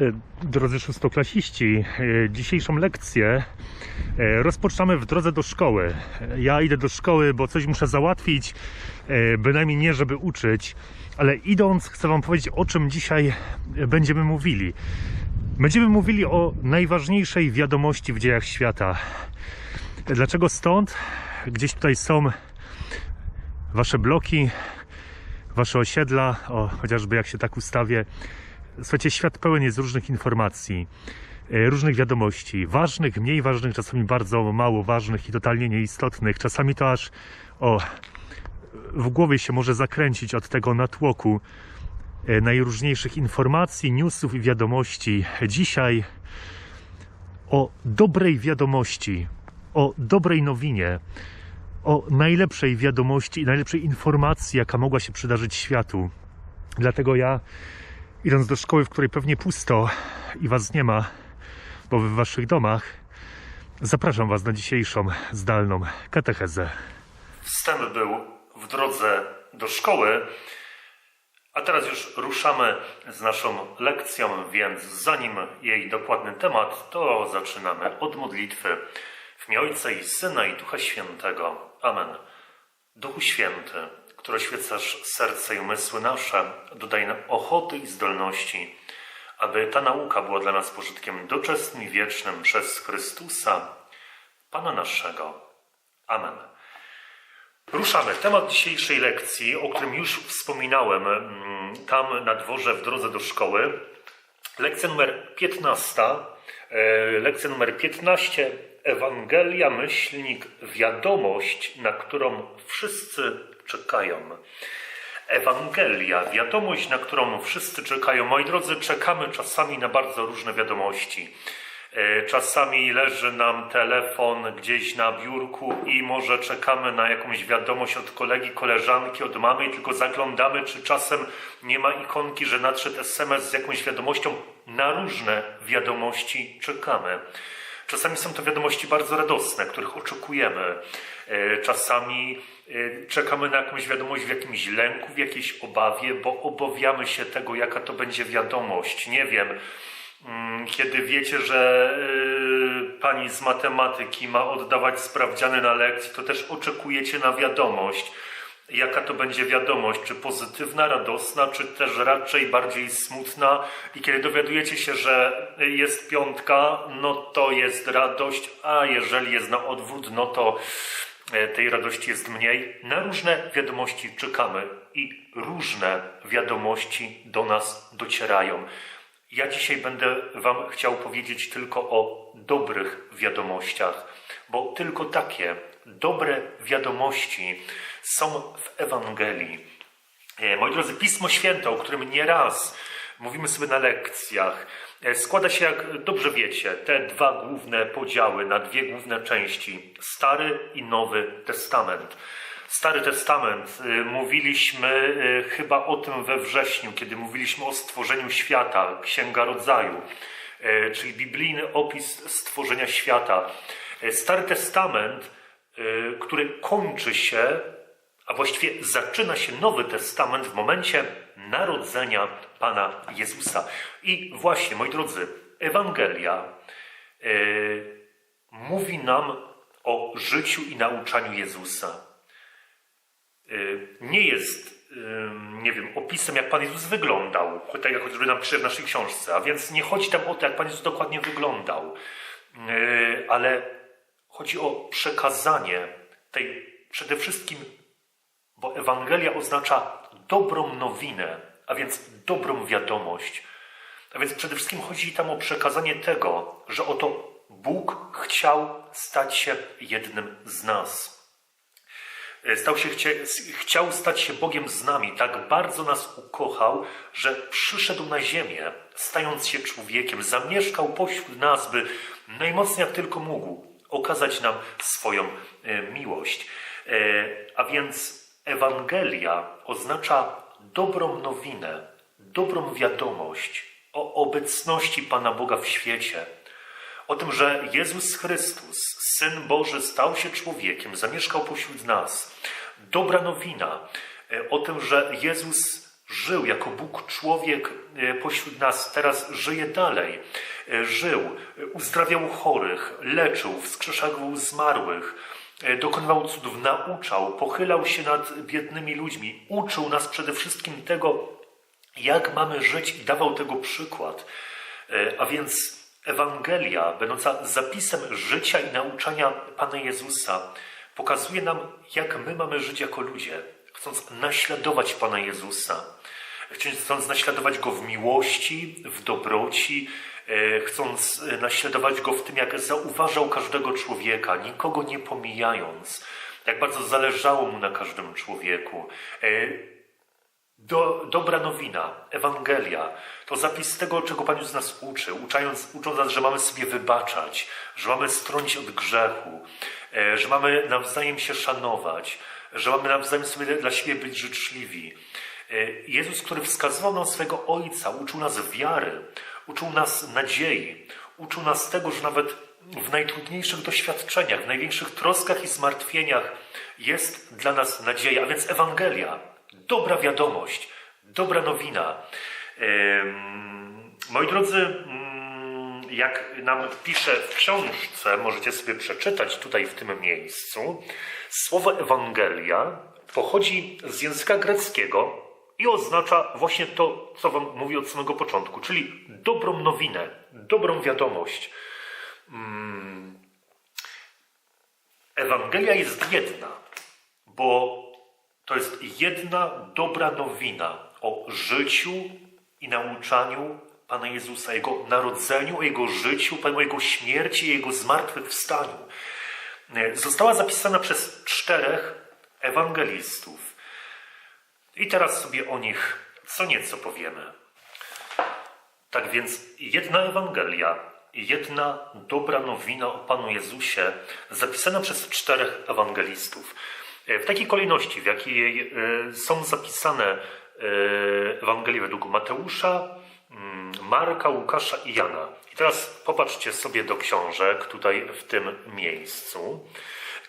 E, Drodzy szóstoklasiści, e, dzisiejszą lekcję e, rozpoczynamy w drodze do szkoły. Ja idę do szkoły, bo coś muszę załatwić, bynajmniej nie, żeby uczyć, ale idąc chcę Wam powiedzieć, o czym dzisiaj będziemy mówili. Będziemy mówili o najważniejszej wiadomości w dziejach świata. Dlaczego stąd? Gdzieś tutaj są Wasze bloki, Wasze osiedla, o, chociażby jak się tak ustawię. Słuchajcie, świat pełen jest różnych informacji, e, różnych wiadomości, ważnych, mniej ważnych, czasami bardzo mało ważnych i totalnie nieistotnych. Czasami to aż o, w głowie się może zakręcić od tego natłoku e, najróżniejszych informacji, newsów i wiadomości. Dzisiaj o dobrej wiadomości, o dobrej nowinie, o najlepszej wiadomości i najlepszej informacji, jaka mogła się przydarzyć światu. Dlatego ja idąc do szkoły, w której pewnie pusto i was nie ma, bo wy w waszych domach, zapraszam was na dzisiejszą zdalną katechezę. Wstęp był w drodze do szkoły, a teraz już ruszamy z naszą lekcją, więc zanim jej dokładny temat, to zaczynamy od modlitwy w imię Ojca i Syna i Ducha Świętego. Amen. Duchu Święty, który oświecasz serce i umysły nasze, dodaj nam ochoty i zdolności, aby ta nauka była dla nas pożytkiem doczesnym i wiecznym przez Chrystusa, Pana naszego. Amen. Ruszamy. Temat dzisiejszej lekcji, o którym już wspominałem mm, tam na dworze w drodze do szkoły. Lekcja numer 15. e, Lekcja numer 15. Ewangelia, myślnik, wiadomość, na którą wszyscy czekają. Ewangelia, wiadomość, na którą wszyscy czekają. Moi drodzy, czekamy czasami na bardzo różne wiadomości. E, Czasami leży nam telefon gdzieś na biurku i może czekamy na jakąś wiadomość od kolegi, koleżanki, od mamy tylko zaglądamy, czy czasem nie ma ikonki, że nadszedł SMS z jakąś wiadomością. Na różne wiadomości czekamy. Czasami są to wiadomości bardzo radosne, których oczekujemy. E, Czasami e, czekamy na jakąś wiadomość w jakimś lęku, w jakiejś obawie, bo obawiamy się tego, jaka to będzie wiadomość. Nie wiem, mm, kiedy wiecie, że e, pani z matematyki ma oddawać sprawdziany na lekcji, to też oczekujecie na wiadomość. Jaka to będzie wiadomość? Czy pozytywna, radosna, czy też raczej bardziej smutna? I kiedy dowiadujecie się, że jest piątka, no to jest radość, a jeżeli jest na odwrót, no to e, tej radości jest mniej. Na różne wiadomości czekamy i różne wiadomości do nas docierają. Ja dzisiaj będę Wam chciał powiedzieć tylko o dobrych wiadomościach, bo tylko takie dobre wiadomości są w Ewangelii. E, Moi drodzy, Pismo Święte, o którym nieraz mówimy sobie na lekcjach, e, składa się, jak dobrze wiecie, te dwa główne podziały na dwie główne części: Stary i Nowy Testament. Stary Testament, y, mówiliśmy y, chyba o tym we wrześniu, kiedy mówiliśmy o stworzeniu świata, Księga Rodzaju, y, czyli biblijny opis stworzenia świata. Stary Testament, który kończy się, a właściwie zaczyna się Nowy Testament w momencie narodzenia Pana Jezusa. I właśnie, moi drodzy, Ewangelia mówi nam o życiu i nauczaniu Jezusa. Y, nie jest, ym, nie wiem, opisem, jak Pan Jezus wyglądał, tak jak chociażby nam pisze w naszej książce, a więc nie chodzi tam o to, jak Pan Jezus dokładnie wyglądał, Yy, ale chodzi o przekazanie tej przede wszystkim, bo Ewangelia oznacza dobrą nowinę, a więc dobrą wiadomość. A więc przede wszystkim chodzi tam o przekazanie tego, że oto Bóg chciał stać się jednym z nas. Stał się, chciał stać się Bogiem z nami. Tak bardzo nas ukochał, że przyszedł na ziemię, stając się człowiekiem, zamieszkał pośród nas, by najmocniej jak tylko mógł okazać nam swoją e, miłość. E, A więc Ewangelia oznacza dobrą nowinę, dobrą wiadomość o obecności Pana Boga w świecie. O tym, że Jezus Chrystus, Syn Boży, stał się człowiekiem, zamieszkał pośród nas. Dobra nowina e, o tym, że Jezus żył jako Bóg człowiek e, pośród nas, teraz żyje dalej. E, Żył, uzdrawiał chorych, leczył, wskrzeszał zmarłych, dokonywał cudów, nauczał, pochylał się nad biednymi ludźmi, uczył nas przede wszystkim tego, jak mamy żyć i dawał tego przykład. A więc Ewangelia, będąca zapisem życia i nauczania Pana Jezusa, pokazuje nam, jak my mamy żyć jako ludzie, chcąc naśladować Pana Jezusa, chcąc naśladować Go w miłości, w dobroci, e, chcąc e, naśladować Go w tym, jak zauważał każdego człowieka, nikogo nie pomijając, jak bardzo zależało Mu na każdym człowieku. Do, dobra nowina, Ewangelia, to zapis tego, czego Pan już nas uczy, uczając, ucząc nas, że mamy sobie wybaczać, że mamy stronić od grzechu, e, że mamy nawzajem się szanować, że mamy nawzajem sobie dla siebie być życzliwi. E, Jezus, który wskazywał nam swego Ojca, uczył nas wiary, uczył nas nadziei, uczył nas tego, że nawet w najtrudniejszych doświadczeniach, w największych troskach i zmartwieniach jest dla nas nadzieja, a więc Ewangelia, dobra wiadomość, dobra nowina. Moi drodzy, mm, jak nam pisze w książce, możecie sobie przeczytać tutaj w tym miejscu, słowo Ewangelia pochodzi z języka greckiego i oznacza właśnie to, co Wam mówię od samego początku, czyli dobrą nowinę, dobrą wiadomość. Mm. Ewangelia jest jedna, bo to jest jedna dobra nowina o życiu i nauczaniu Pana Jezusa, Jego narodzeniu, Jego życiu, o Jego śmierci, Jego zmartwychwstaniu. Została zapisana przez czterech ewangelistów. I teraz sobie o nich co nieco powiemy. Tak więc jedna Ewangelia, jedna dobra nowina o Panu Jezusie, zapisana przez czterech ewangelistów. W takiej kolejności, w jakiej e, są zapisane e, Ewangelie według Mateusza, mm, Marka, Łukasza i Jana. I teraz popatrzcie sobie do książek tutaj w tym miejscu.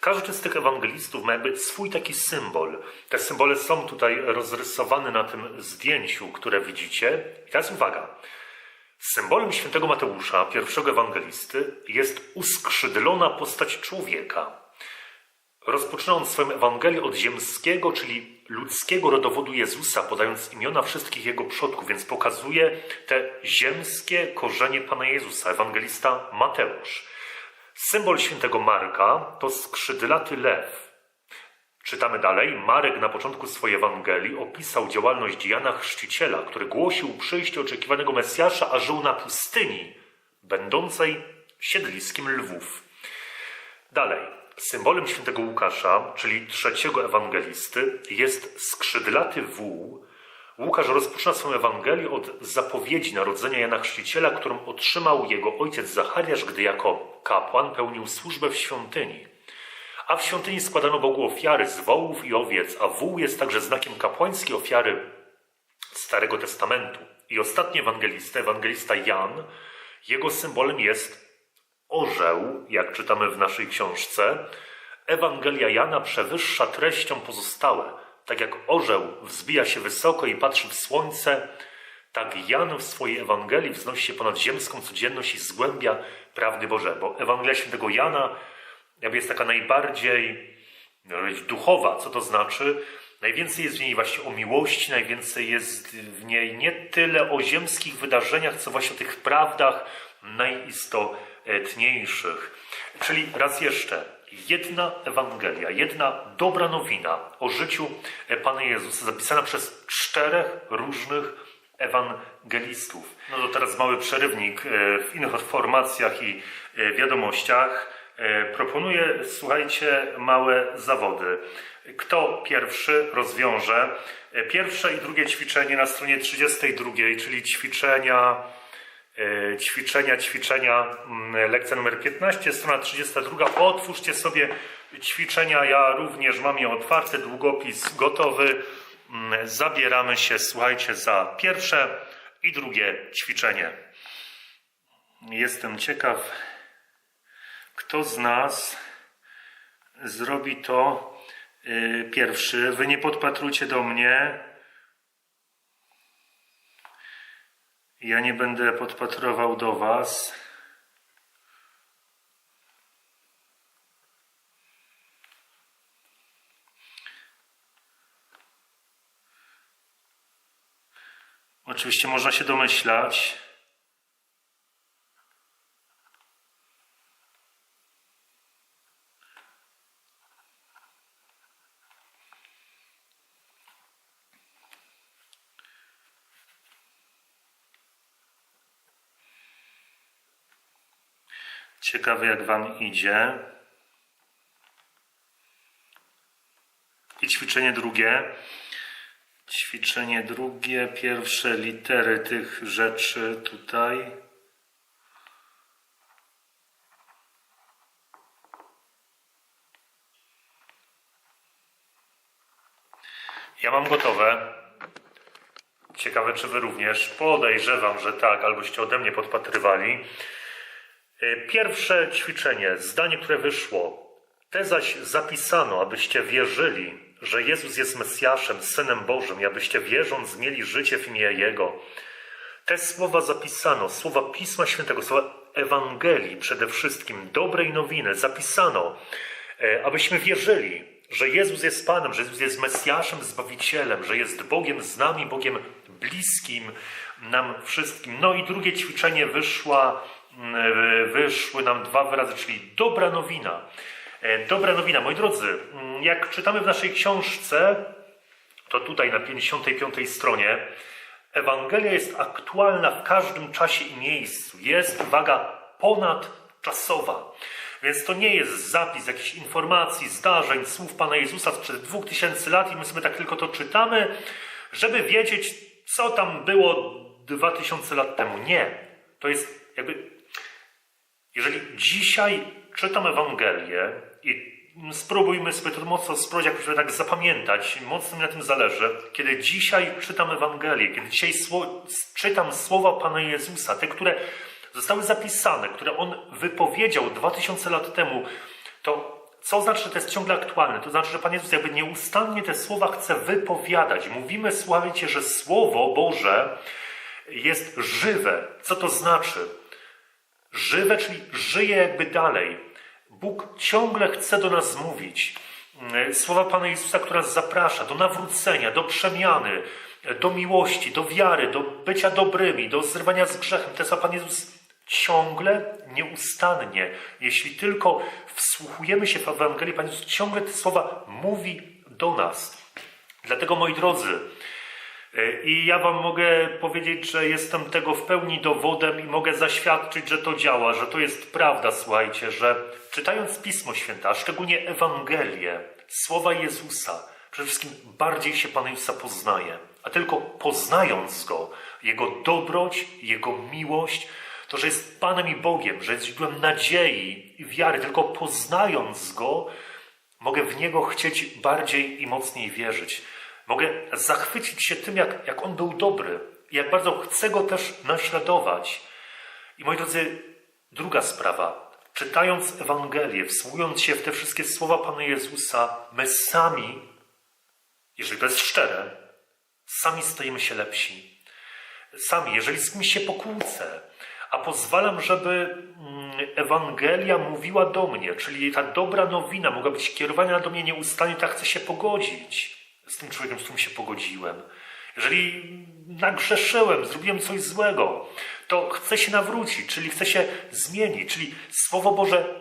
Każdy z tych ewangelistów ma jakby swój taki symbol. Te symbole są tutaj rozrysowane na tym zdjęciu, które widzicie. I teraz uwaga. Symbolem świętego Mateusza, pierwszego ewangelisty, jest uskrzydlona postać człowieka. Rozpoczyna on swoją Ewangelię od ziemskiego, czyli ludzkiego rodowodu Jezusa, podając imiona wszystkich jego przodków, więc pokazuje te ziemskie korzenie Pana Jezusa, ewangelista Mateusz. Symbol świętego Marka to skrzydlaty lew. Czytamy dalej. Marek na początku swojej Ewangelii opisał działalność Jana Chrzciciela, który głosił przyjście oczekiwanego Mesjasza, a żył na pustyni, będącej siedliskiem lwów. Dalej. Symbolem świętego Łukasza, czyli trzeciego ewangelisty, jest skrzydlaty wół. Łukasz rozpoczyna swoją Ewangelię od zapowiedzi narodzenia Jana Chrzciciela, którą otrzymał jego ojciec Zachariasz, gdy jako kapłan pełnił służbę w świątyni. A w świątyni składano Bogu ofiary z wołów i owiec, a wół jest także znakiem kapłańskiej ofiary Starego Testamentu. I ostatni ewangelista, ewangelista Jan, jego symbolem jest orzeł, jak czytamy w naszej książce. Ewangelia Jana przewyższa treścią pozostałe. Tak jak orzeł wzbija się wysoko i patrzy w słońce, tak Jan w swojej Ewangelii wznosi się ponad ziemską codzienność i zgłębia prawdy Boże. Bo Ewangelia świętego Jana jakby jest taka najbardziej duchowa. Co to znaczy? Najwięcej jest w niej właśnie o miłości, najwięcej jest w niej nie tyle o ziemskich wydarzeniach, co właśnie o tych prawdach najistotniejszych. Czyli raz jeszcze, jedna Ewangelia, jedna dobra nowina o życiu Pana Jezusa, zapisana przez czterech różnych ewangelistów. No to teraz mały przerywnik e, w informacjach i e, wiadomościach. E, Proponuję, słuchajcie, małe zawody. Kto pierwszy rozwiąże e, pierwsze i drugie ćwiczenie na stronie 32, czyli ćwiczenia, e, ćwiczenia, ćwiczenia, mm, lekcja numer 15, strona 32. Otwórzcie sobie ćwiczenia, ja również mam je otwarte, długopis gotowy. Mm, Zabieramy się, słuchajcie, za pierwsze i drugie ćwiczenie. Jestem ciekaw, kto z nas zrobi to y, pierwszy. Wy nie podpatrujcie do mnie. Ja nie będę podpatrował do Was. Oczywiście można się domyślać. Ciekawy jak Wam idzie. I ćwiczenie drugie. Ćwiczenie drugie, pierwsze litery tych rzeczy tutaj. Ja mam gotowe. Ciekawe, czy Wy również. Podejrzewam, że tak, alboście ode mnie podpatrywali. E, Pierwsze ćwiczenie, zdanie, które wyszło. Te zaś zapisano, abyście wierzyli, że Jezus jest Mesjaszem, Synem Bożym, i abyście wierząc mieli życie w imię Jego. Te słowa zapisano, słowa Pisma Świętego, słowa Ewangelii przede wszystkim, dobrej nowiny zapisano, e, abyśmy wierzyli, że Jezus jest Panem, że Jezus jest Mesjaszem, Zbawicielem, że jest Bogiem z nami, Bogiem bliskim nam wszystkim. No i drugie ćwiczenie wyszła, mm, wyszły nam dwa wyrazy, czyli dobra nowina. E, Dobra nowina, moi drodzy, mm, jak czytamy w naszej książce, to tutaj na 55 stronie, Ewangelia jest aktualna w każdym czasie i miejscu. Jest, uwaga, ponadczasowa. Więc to nie jest zapis jakichś informacji, zdarzeń, słów Pana Jezusa sprzed 2000 lat i my sobie tak tylko to czytamy, żeby wiedzieć, co tam było 2000 lat temu. Nie. To jest jakby jeżeli dzisiaj czytam Ewangelię i spróbujmy sobie to mocno spróbować jakoś tak zapamiętać, mocno mi na tym zależy, kiedy dzisiaj czytam Ewangelię, kiedy dzisiaj sło- czytam słowa Pana Jezusa, te, które zostały zapisane, które On wypowiedział 2000 lat temu, to co znaczy, że to jest ciągle aktualne? To znaczy, że Pan Jezus jakby nieustannie te słowa chce wypowiadać. Mówimy, słuchajcie, że Słowo Boże jest żywe. Co to znaczy? Żywe, czyli żyje jakby dalej. Bóg ciągle chce do nas mówić. Mm, Słowa Pana Jezusa, która nas zaprasza do nawrócenia, do przemiany, do miłości, do wiary, do bycia dobrymi, do zrywania z grzechem. Te słowa Pan Jezus ciągle, nieustannie, jeśli tylko wsłuchujemy się w Ewangelii, Pan Jezus ciągle te słowa mówi do nas. Dlatego, moi drodzy, i ja Wam mogę powiedzieć, że jestem tego w pełni dowodem i mogę zaświadczyć, że to działa, że to jest prawda, słuchajcie, że czytając Pismo Święte, a szczególnie Ewangelię, słowa Jezusa, przede wszystkim bardziej się Pana Jezusa poznaje. A tylko poznając Go, Jego dobroć, Jego miłość, to, że jest Panem i Bogiem, że jest źródłem nadziei i wiary, tylko poznając Go, mogę w Niego chcieć bardziej i mocniej wierzyć. Mogę zachwycić się tym, jak, jak On był dobry i jak bardzo chcę Go też naśladować. I moi drodzy, druga sprawa. Czytając Ewangelię, wsłuchując się w te wszystkie słowa Pana Jezusa, my sami, jeżeli to jest szczere, sami stajemy się lepsi. Sami, jeżeli z kimś się pokłócę, a pozwalam, żeby mm, Ewangelia mówiła do mnie, czyli ta dobra nowina mogła być kierowana do mnie nieustannie, tak chcę się pogodzić z tym człowiekiem, z którym się pogodziłem. Jeżeli nagrzeszyłem, zrobiłem coś złego, to chcę się nawrócić, czyli chcę się zmienić, czyli Słowo Boże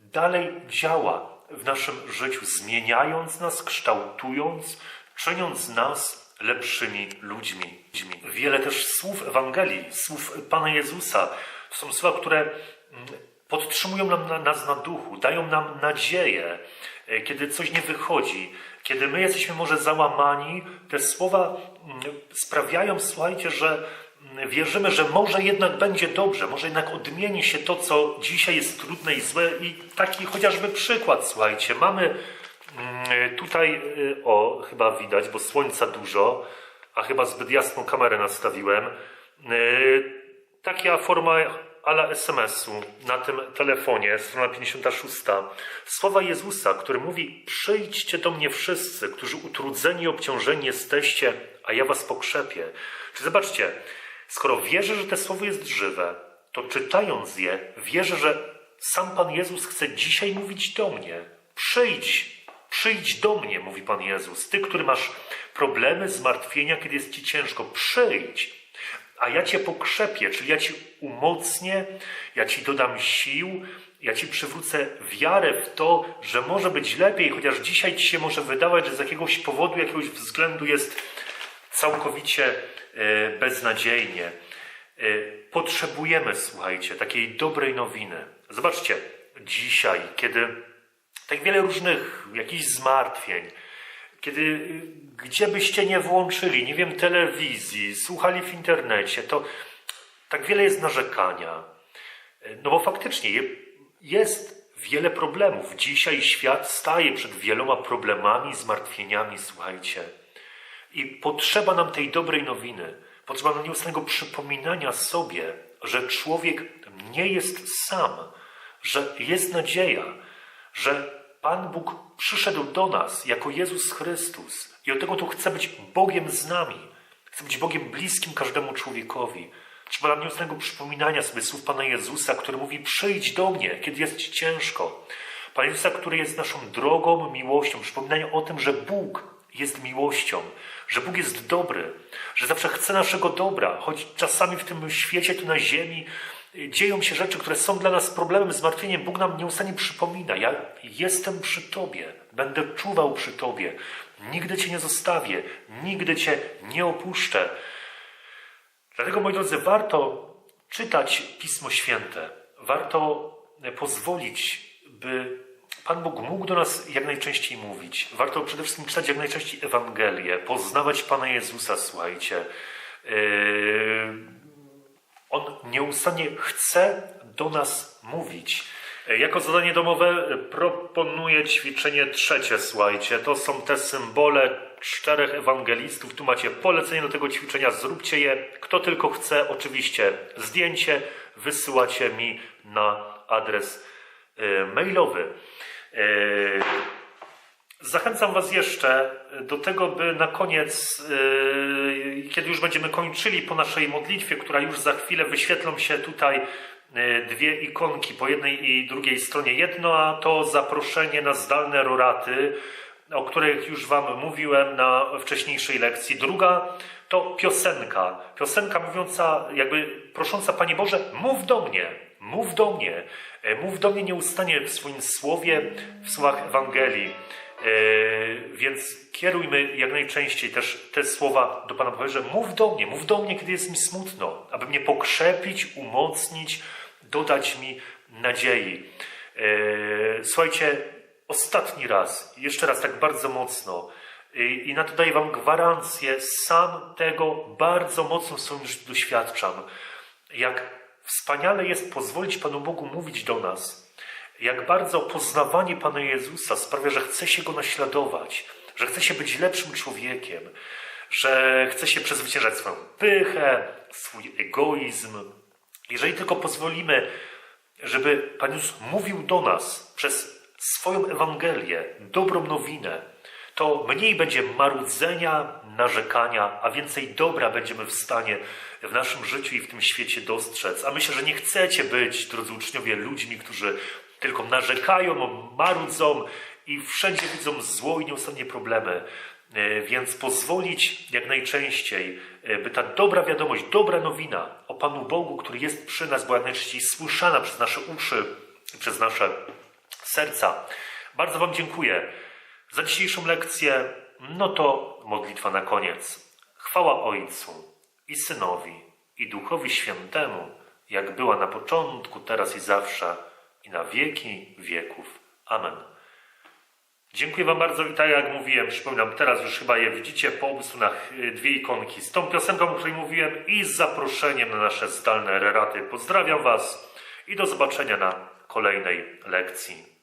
dalej działa w naszym życiu, zmieniając nas, kształtując, czyniąc nas lepszymi ludźmi. Wiele też słów Ewangelii, słów Pana Jezusa, są słowa, które mm, podtrzymują nam, na- nas na duchu, dają nam nadzieję, kiedy coś nie wychodzi, kiedy my jesteśmy może załamani, te słowa mm, sprawiają, słuchajcie, że mm, wierzymy, że może jednak będzie dobrze, może jednak odmieni się to, co dzisiaj jest trudne i złe. I taki chociażby przykład, słuchajcie, mamy mm, tutaj, y, o, chyba widać, bo słońca dużo, a chyba zbyt jasną kamerę nastawiłem. Y, Taka forma ala SMS-u na tym telefonie, strona 56. Słowa Jezusa, który mówi: Przyjdźcie do mnie wszyscy, którzy utrudzeni i obciążeni jesteście, a ja was pokrzepię. Czy zobaczcie, Skoro wierzę, że te słowo jest żywe, to czytając je, wierzę, że sam Pan Jezus chce dzisiaj mówić do mnie. Przyjdź, przyjdź do mnie, mówi Pan Jezus. Ty, który masz problemy, zmartwienia, kiedy jest ci ciężko, przyjdź. A ja cię pokrzepię, czyli ja ci umocnię, ja ci dodam sił, ja ci przywrócę wiarę w to, że może być lepiej, chociaż dzisiaj ci się może wydawać, że z jakiegoś powodu, jakiegoś względu jest całkowicie e, beznadziejnie. E, Potrzebujemy, słuchajcie, takiej dobrej nowiny. Zobaczcie, dzisiaj, kiedy tak wiele różnych jakichś zmartwień, kiedy gdzie byście nie włączyli, nie wiem, telewizji, słuchali w internecie, to tak wiele jest narzekania. No bo faktycznie je- jest wiele problemów. Dzisiaj świat staje przed wieloma problemami, zmartwieniami, słuchajcie. I potrzeba nam tej dobrej nowiny. Potrzeba nam nieustannego przypominania sobie, że człowiek nie jest sam, że jest nadzieja, że Pan Bóg przyszedł do nas jako Jezus Chrystus i od tego tu chce być Bogiem z nami. Chce być Bogiem bliskim każdemu człowiekowi. Trzeba nieustannego przypominania sobie słów Pana Jezusa, który mówi: Przyjdź do mnie, kiedy jest ci ciężko. Pana Jezusa, który jest naszą drogą, miłością, przypominania o tym, że Bóg jest miłością, że Bóg jest dobry, że zawsze chce naszego dobra, choć czasami w tym świecie, tu na ziemi, dzieją się rzeczy, które są dla nas problemem, zmartwieniem. Bóg nam nieustannie przypomina: Ja jestem przy Tobie, będę czuwał przy Tobie, nigdy Cię nie zostawię, nigdy Cię nie opuszczę. Dlatego, moi drodzy, warto czytać Pismo Święte. Warto pozwolić, by Pan Bóg mógł do nas jak najczęściej mówić. Warto przede wszystkim czytać jak najczęściej Ewangelię, poznawać Pana Jezusa, słuchajcie. Yy, On nieustannie chce do nas mówić. E, Jako zadanie domowe e, proponuję ćwiczenie trzecie, słuchajcie. To są te symbole czterech ewangelistów. Tu macie polecenie do tego ćwiczenia, zróbcie je. Kto tylko chce, oczywiście zdjęcie wysyłacie mi na adres e, mailowy. Zachęcam Was jeszcze do tego, by na koniec, yy, kiedy już będziemy kończyli po naszej modlitwie, która już za chwilę wyświetlą się tutaj yy, dwie ikonki po jednej i drugiej stronie. Jedna to zaproszenie na zdalne roraty, o których już Wam mówiłem na wcześniejszej lekcji. Druga to piosenka. Piosenka mówiąca, jakby prosząca Panie Boże, mów do mnie, mów do mnie. E, Mów do mnie nieustannie w swoim słowie, w słowach Ewangelii. E, Więc kierujmy jak najczęściej też te słowa do Pana Boga, że mów do mnie, mów do mnie, kiedy jest mi smutno, aby mnie pokrzepić, umocnić, dodać mi nadziei. E, Słuchajcie, ostatni raz, jeszcze raz tak bardzo mocno i, na to daję Wam gwarancję, sam tego bardzo mocno w swoim życiu doświadczam. Jak wspaniale jest pozwolić Panu Bogu mówić do nas, jak bardzo poznawanie Pana Jezusa sprawia, że chce się Go naśladować, że chce się być lepszym człowiekiem, że chce się przezwyciężać swoją pychę, swój egoizm. Jeżeli tylko pozwolimy, żeby Pan Jezus mówił do nas przez swoją Ewangelię, dobrą nowinę, to mniej będzie marudzenia, narzekania, a więcej dobra będziemy w stanie w naszym życiu i w tym świecie dostrzec. A myślę, że nie chcecie być, drodzy uczniowie, ludźmi, którzy tylko narzekają, marudzą i wszędzie widzą zło i nieustannie problemy. E, Więc pozwolić jak najczęściej, e, by ta dobra wiadomość, dobra nowina o Panu Bogu, który jest przy nas, była jak najczęściej słyszana przez nasze uszy, przez nasze serca. Bardzo Wam dziękuję za dzisiejszą lekcję. No to modlitwa na koniec. Chwała Ojcu i Synowi i Duchowi Świętemu, jak była na początku, teraz i zawsze, i na wieki wieków. Amen. Dziękuję Wam bardzo i tak jak mówiłem, przypominam, teraz już chyba je widzicie po obu y, dwie ikonki z tą piosenką, o której mówiłem i z zaproszeniem na nasze zdalne reraty. Pozdrawiam Was i do zobaczenia na kolejnej lekcji.